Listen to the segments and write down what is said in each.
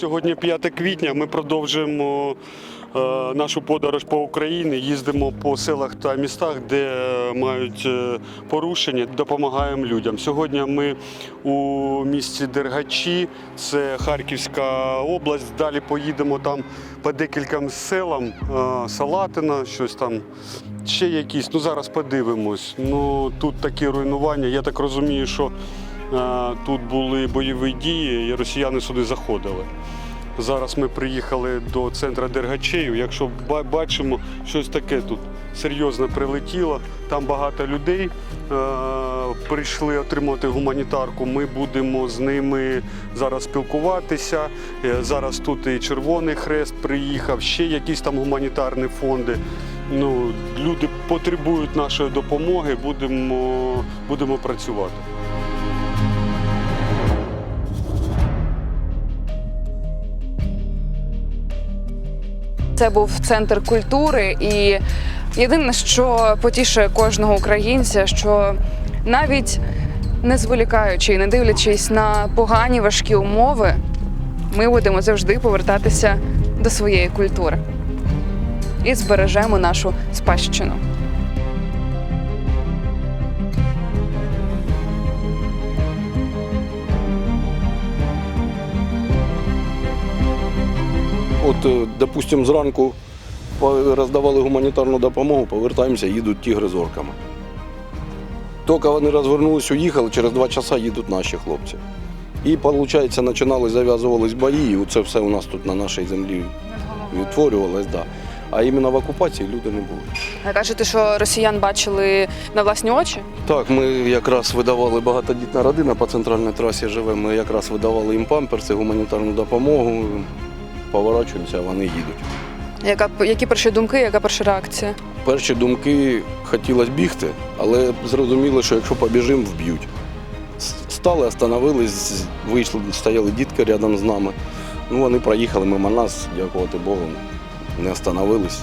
Сьогодні 5 квітня. Ми продовжуємо е, нашу подорож по Україні. Їздимо по селах та містах, де мають е, порушення, допомагаємо людям. Сьогодні ми у місті Дергачі, це Харківська область. Далі поїдемо там по декільком селам. е, Салатина, щось там. Ще якісь, ну зараз подивимось. Ну тут такі руйнування. Я так розумію, що тут були бойові дії, і росіяни сюди заходили. Зараз ми приїхали до центру Дергачею. Якщо бачимо, щось таке тут серйозно прилетіло. Там багато людей е, прийшли отримати гуманітарку. Ми будемо з ними зараз спілкуватися. Е, зараз тут і Червоний Хрест приїхав, ще якісь там гуманітарні фонди. Ну, люди потребують нашої допомоги, будемо, будемо працювати. Це був центр культури, і єдине, що потішує кожного українця, що навіть не зволікаючи і не дивлячись на погані важкі умови, ми будемо завжди повертатися до своєї культури і збережемо нашу спадщину. От, е, допустим, зранку роздавали гуманітарну допомогу, повертаємося, їдуть тігри з орками. Тільки вони розвернулись, уїхали, через два часа їдуть наші хлопці. І, виходить, починали, зав'язувались бої, і це все у нас тут на нашій землі відтворювалось. Да. А іменно в окупації люди не були. А кажете, що росіян бачили на власні очі? Так, ми якраз видавали багатодітна родина по центральній трасі живемо. Ми якраз видавали їм памперси, гуманітарну допомогу. Поворачуємося, вони їдуть. Яка які перші думки, яка перша реакція? Перші думки хотілося бігти, але зрозуміло, що якщо побіжимо, вб'ють. Стали, остановились, вийшли, стояли дітки рядом з нами. Ну, вони проїхали мимо нас, дякувати Богу, не остановились.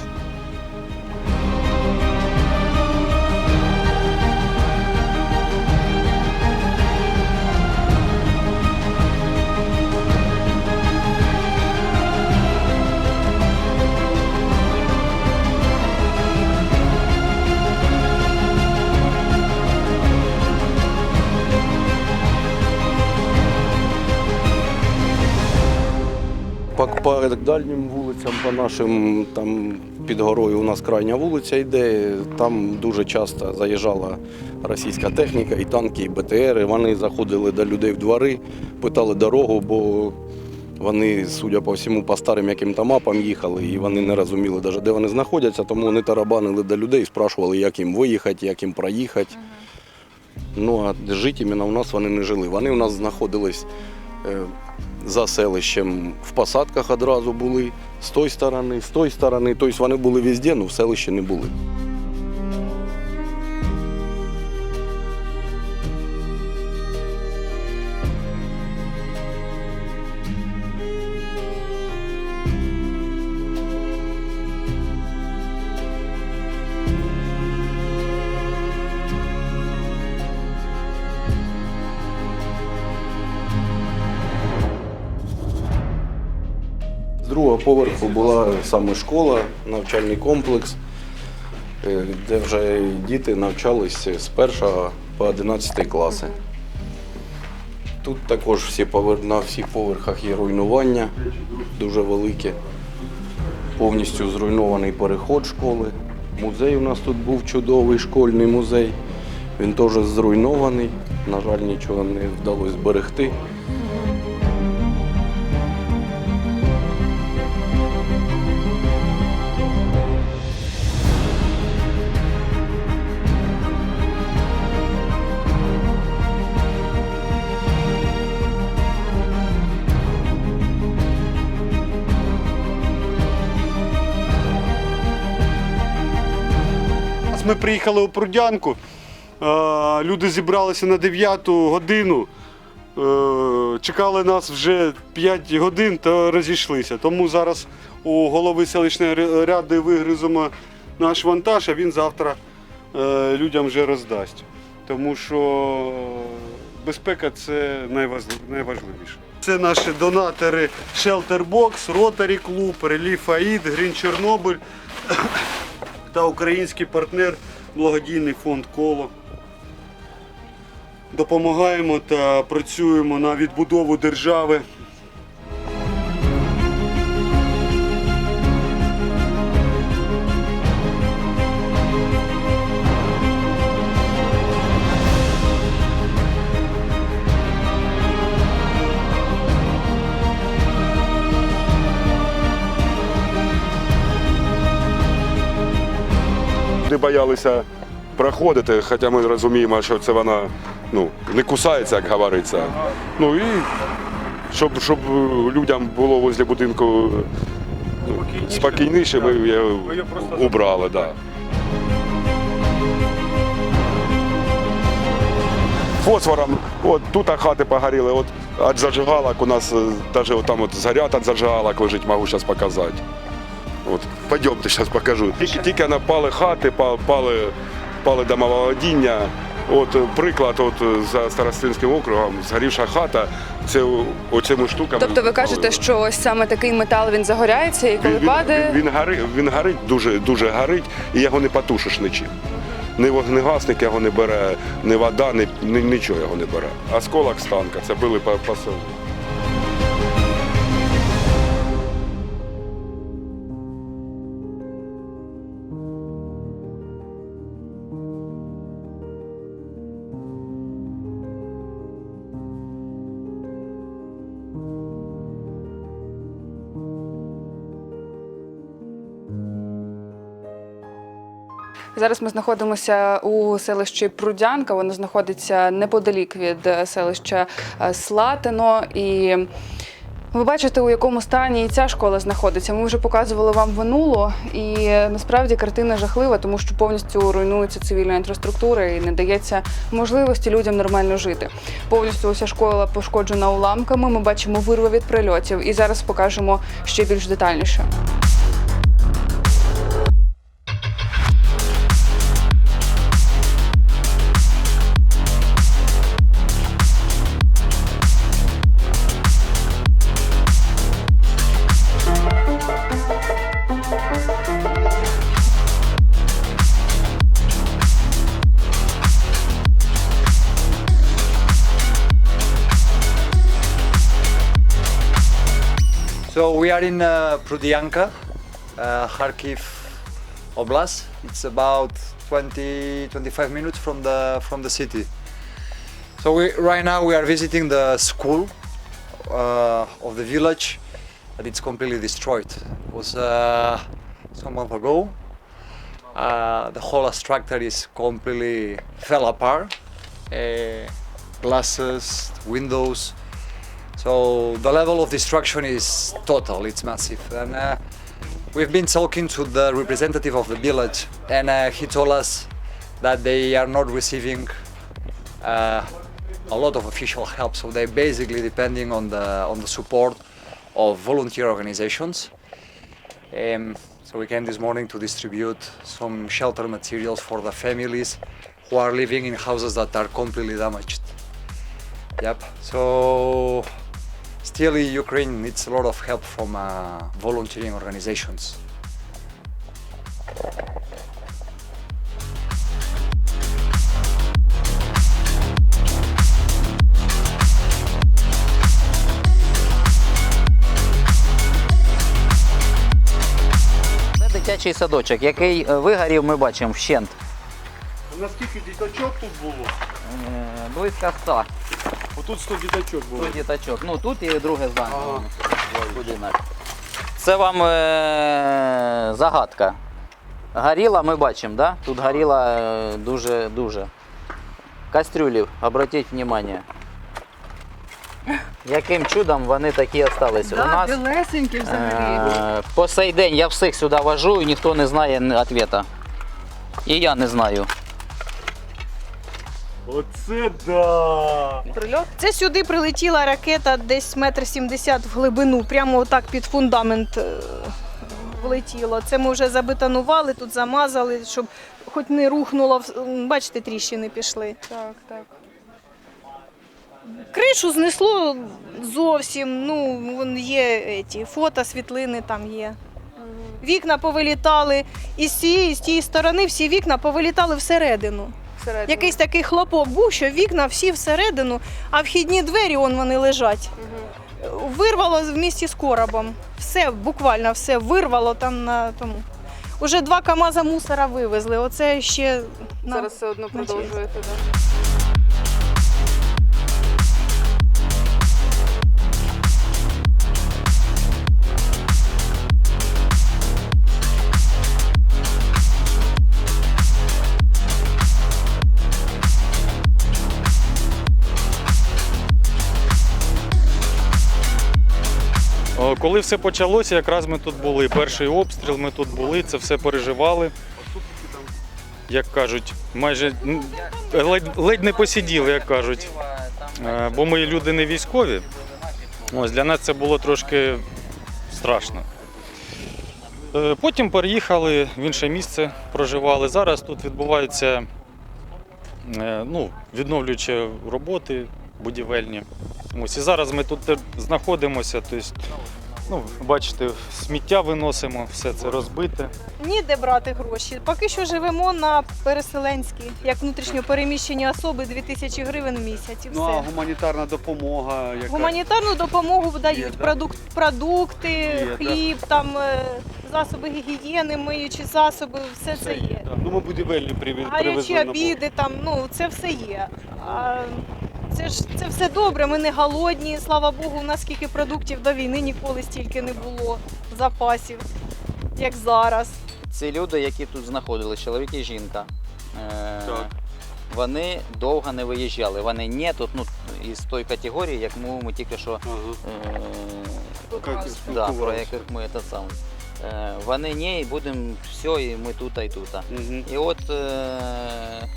По дальнім вулицям, по нашим там під горою у нас крайня вулиця йде. Там дуже часто заїжджала російська техніка, і танки, і БТРи. Вони заходили до людей в двори, питали дорогу, бо вони, судя по всьому, по старим яким-то мапам їхали, і вони не розуміли, навіть, де вони знаходяться, тому вони тарабанили до людей, спрашували, як їм виїхати, як їм проїхати. Ну а жити іменно у нас вони не жили. Вони у нас знаходились е, за селищем в посадках одразу були, з тої сторони, з тої сторони. Тобто вони були везде, але в селищі не були. Другого поверху була саме школа, навчальний комплекс, е, де вже діти навчалися з 1 по 11 класи. Тут також всі повер... на всіх поверхах є руйнування дуже велике. Повністю зруйнований переход школи. Музей у нас тут був чудовий школьний музей. Він теж зруйнований. На жаль, нічого не вдалося зберегти. Ми приїхали у Прудянку. Люди зібралися на 9 годину. е, Чекали нас вже 5 годин та розійшлися. Тому зараз у голови селищної ради вигриземо наш вантаж, а він завтра е, людям вже роздасть. Тому що безпека це найважливіше. Це наші донатори Shelter Box, Rotary Club, Relief Aid, Green Чорнобиль та український партнер благодійний фонд Коло. Допомагаємо та працюємо на відбудову держави. Боялися проходити, хоча ми розуміємо, що це вона ну, не кусається, як говориться. Ну і щоб, щоб людям було возле будинку ну, спокійніше, ми її убрали. Да. Фосфором, от тут хати погоріли, от від зажигалок у нас навіть там от згорят від зажигалок лежить, можу зараз показати. От, пойдемте, зараз покажу. Тільки, тільки напали хати, па- пали, пали домоволодіння. От приклад, от за Старостинським округом, згорівша хата, це оцими штуками. Тобто ви кажете, що ось саме такий метал він загоряється, і коли він, він, падає. він, він, гори, він горить, дуже, дуже горить, і його не потушиш нічим. Ні вогнегасник його не бере, ні вода, ні, ні, нічого його не бере. Осколок з танка, це били по, по селу. Зараз ми знаходимося у селищі Прудянка. Воно знаходиться неподалік від е, селища е, Слатино. І ви бачите, у якому стані ця школа знаходиться. Ми вже показували вам минуло, і насправді картина жахлива, тому що повністю руйнується цивільна інфраструктура і не дається можливості людям нормально жити. Повністю уся школа пошкоджена уламками. Ми бачимо вирви від прильотів, і зараз покажемо ще більш детальніше. Are in uh, uh, Kharkiv Oblast. It's about 20 25 minutes from the from the city. So we right now we are visiting the school uh, of the village, but it's completely destroyed. It was uh, some month ago. Uh, the whole structure is completely fell apart. Uh, glasses, windows. So the level of destruction is total, it's massive. And uh, we've been talking to the representative of the village, and uh, he told us that they are not receiving uh, a lot of official help. So they're basically depending on the on the support of volunteer organizations. Um, so we came this morning to distribute some shelter materials for the families who are living in houses that are completely damaged. Yep. So still Ukraine needs a lot of help from uh, volunteering organizations. Це дитячий садочок, який е, вигорів, ми бачимо вщент. Наскільки діточок тут було? Е, Близько 100 Отут 100 діточок було. 100 діточок. Ну тут і друге здання. Будинок. Це вам е, загадка. Горіла, ми бачимо, да? Тут горіла е, дуже-дуже. Кастрюлі, обратіть увагу. Яким чудом вони такі остались? У нас білесенькі е, по сей день я всіх сюди вожу і ніхто не знає відповіді. І я не знаю. Оце да! Прильот. Це сюди прилетіла ракета десь метр сімдесят в глибину, прямо отак під фундамент е, влетіло. Це ми вже забетонували, тут замазали, щоб хоч не рухнуло. в- Бачите, тріщини пішли. Так, так. Кришу знесло зовсім. Ну, вон є ті, фото, світлини там є. Вікна повилітали, і з цієї, і з тієї сторони всі вікна повилітали всередину. Всередину. Якийсь такий хлопок був, що вікна всі всередину, а вхідні двері он вони лежать. Вирвало в місті з коробом. Все, буквально все вирвало там на тому. Уже два КАМАЗа мусора вивезли. Оце ще на... Зараз все одно продовжуєте. Да? Коли все почалося, якраз ми тут були. Перший обстріл, ми тут були, це все переживали. Як кажуть, майже ледь, ледь не посиділи, як кажуть. Е, Бо ми люди не військові. Ось для нас це було трошки страшно. Е, Потім переїхали в інше місце, проживали. Зараз тут відбуваються е, ну, відновлюючі роботи будівельні. Ось і зараз ми тут знаходимося. Тобто, ну, бачите, сміття виносимо, все це розбите. Ніде брати гроші. Поки що живемо на переселенські, як внутрішньо переміщені особи 2000 гривень в місяць. І Ну, а гуманітарна допомога, яка Гуманітарну допомогу дають Є, да? продукт, продукти, Є, да. хліб, там е, засоби гігієни, миючі засоби, все це є. Ну, ми будівельні Гарячі привезли на обіди, там, ну це все є. А це ж це все добре. Ми не голодні. Слава Богу, у нас скільки продуктів до війни ніколи стільки не було запасів, як зараз. Ці люди, які тут знаходились, чоловік і жінка, е, Так. вони довго не виїжджали. Вони не тут, ну, із тої категорії, як ми, ми тільки що Ага. е, Як да, спілкувалися. про яких ми це саме. Е, вони ні, і будемо все, і ми тут, і тут. Мгм. І от е,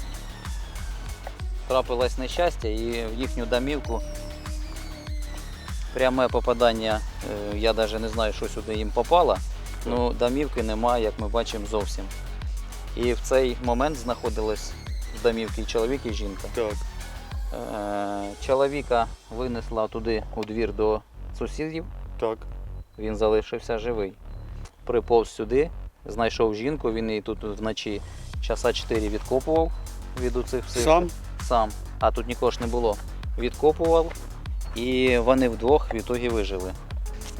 трапилось нещастя, і в їхню домівку пряме попадання, е, я навіть не знаю, що сюди їм попало, ну домівки немає, як ми бачимо, зовсім. І в цей момент знаходились в домівці чоловік і жінка. Так. Е, чоловіка винесла туди у двір до сусідів, Так. він залишився живий. Приповз сюди, знайшов жінку, він її тут вночі часа 4 відкопував від оцих всіх. Сам? Сам. А тут нікого ж не було. Відкопував, і вони вдвох в ітогі вижили.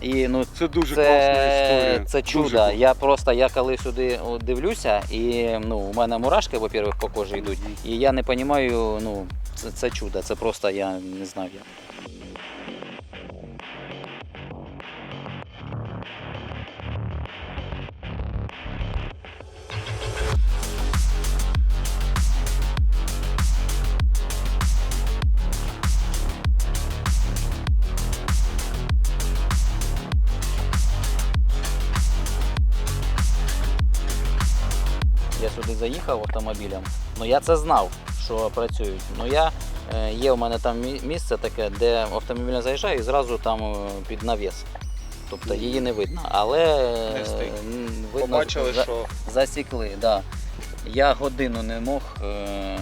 І ну, Це дуже класна історія. це чудо. Дуже Я просто я коли сюди дивлюся, і ну, у мене мурашки, по-перше, по кожі йдуть. І я не розумію, ну, це, це чудо. Це просто я не знаю заїхав автомобілем. Ну я це знав, що працюють. Ну я е, є у мене там місце таке, де автомобіль заїжджає і зразу там е, під навіс. Тобто її не видно. Але стоїть. м, за- що засікли. Да. Я годину не мог е,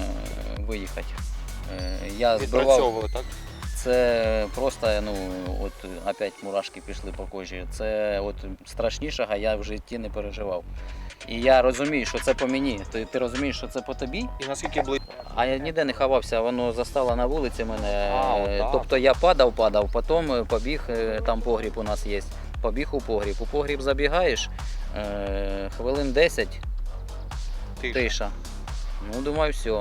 виїхати. Е, я збивав. так? Це просто, ну, от опять мурашки пішли по кожі. Це от страшнішого я в житті не переживав. І я розумію, що це по мені. Ти, ти розумієш, що це по тобі, І наскільки близько? а я ніде не ховався, воно застало на вулиці мене. А, Е, отак. тобто я падав, падав, потім е, побіг, е, там погріб у нас є. Побіг у погріб. У погріб забігаєш, е, хвилин 10 тиша. Ну, думаю, все.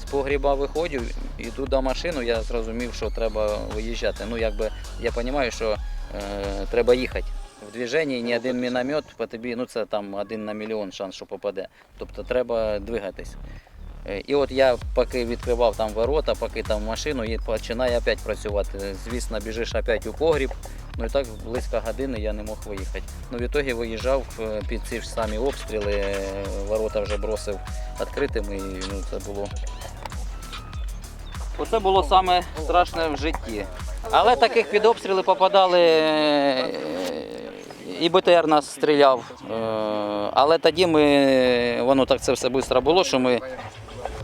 З погріба виходжу, іду до машину, я зрозумів, що треба виїжджати. Ну, якби я розумію, що е, треба їхати. Движенні ні один міномет по тобі, ну це там один на мільйон шанс, що попаде. Тобто треба двигатись. Е, І от я поки відкривав там ворота, поки там машину, і починає опять працювати. Звісно, біжиш опять у погріб. Ну і так близько години я не мог виїхати. Ну, в ітогі виїжджав е, під ці ж самі обстріли, е, ворота вже бросив відкритими, і ну, це було. Оце було саме страшне в житті. Але таких під обстріли попадали. Е, І БТР нас стріляв. Е, Але тоді ми, воно так це все швидко було, що ми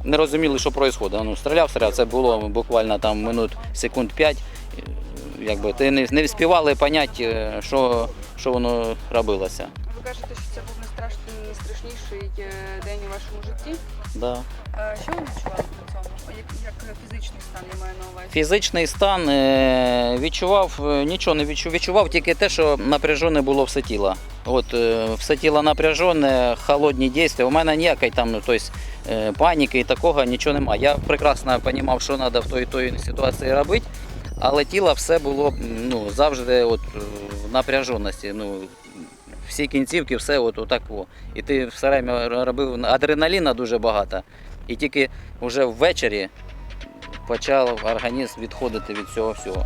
не розуміли, що відбувається. Ну, стріляв, стріляв, це було буквально там минут секунд 5. Якби ти не, не вспівали поняти, що, що воно робилося. Ви кажете, що це був найстрашніший е, день у вашому житті. Да. Що ви відчували при цьому? Як, як фізичний стан я маю на увазі? Фізичний стан е, відчував, е, нічого не відчував. Відчував тільки те, що напряжене було все тіло. От все тіло напряжене, холодні дії. У мене ніякої там ну, тобто, паніки і такого нічого немає. Я прекрасно розумів, що треба в той той ситуації робити, але тіло все було ну, завжди от, в напряженості. Ну, всі кінцівки, все от, отак. О. І ти все время робив адреналіна дуже багато. І тільки вже ввечері почав організм відходити від цього всього.